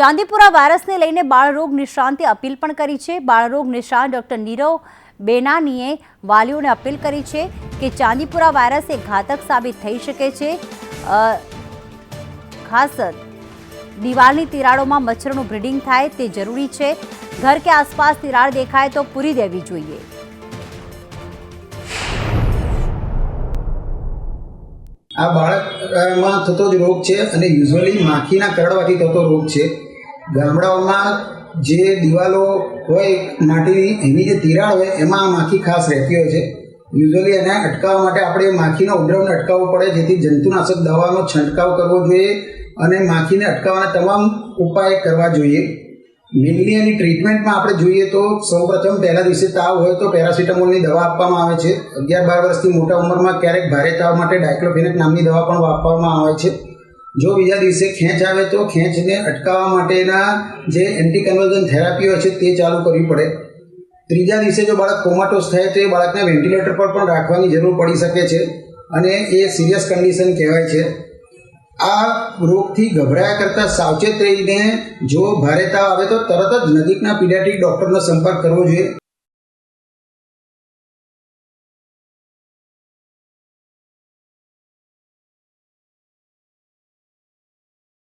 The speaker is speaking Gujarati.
ચાંદીપુરા વાયરસને લઈને બાળરોગ નિષ્ણાંતે અપીલ પણ કરી છે. બાળરોગ નિષ્ણાંત ડોક્ટર નીરવ બેનાનીએ વાલીઓને અપીલ કરી છે કે ચાંદીપુરા વાયરસ એ ઘાતક સાબિત થઈ શકે છે. ખાસ દિવાલની તિરાડોમાં મચ્છરનું બ્રીડિંગ થાય તે જરૂરી છે. ઘર કે આસપાસ તિરાડ દેખાય તો પૂરી દેવી જોઈએ. આ બાળકમાં થતો જ રોગ છે અને યુઝ્યુઅલી માખીના કરડવાથી થતો રોગ છે. ગામડાઓમાં જે દિવાલો હોય માટીની એની જે તિરાડ હોય, એમાં આ માખી ખાસ રહેતી હોય છે. યુઝલી એને અટકાવવા માટે આપણે માખીનો ઉપદ્રવને અટકાવવો પડે, જેથી જંતુનાશક દવાનો છંટકાવ કરવો જોઈએ અને માખીને અટકાવવાના તમામ ઉપાય કરવા જોઈએ. મેનલી એની ટ્રીટમેન્ટમાં આપણે જોઈએ તો સૌપ્રથમ પહેલા દિવસે તાવ હોય તો પેરાસિટામોલની દવા આપવામાં આવે છે. અગિયાર બાર વર્ષથી મોટા ઉંમરમાં ક્યારેક ભારે તાવ માટે ડાયક્લોફેનેક નામની દવા પણ આપવામાં આવે છે. જો બીજા દિવસે ખેંચ આવે તો ખેંચને અટકાવવા માટેના જે એન્ટી કન્વર્ઝન થેરાપી હોય છે તે ચાલુ કરવી પડે. ત્રીજા દિવસે જો બાળક કોમાટોસ થાય તો એ બાળકને વેન્ટિલેટર પર પણ રાખવાની જરૂર પડી શકે છે અને એ સિરિયસ કન્ડિશન કહેવાય છે. આ રોગથી ગભરાયા કરતાં સાવચેત રહીને જો ભારે તાવ આવે તો તરત જ નજીકના પીડિયાટ્રિક ડૉક્ટરનો સંપર્ક કરવો જોઈએ.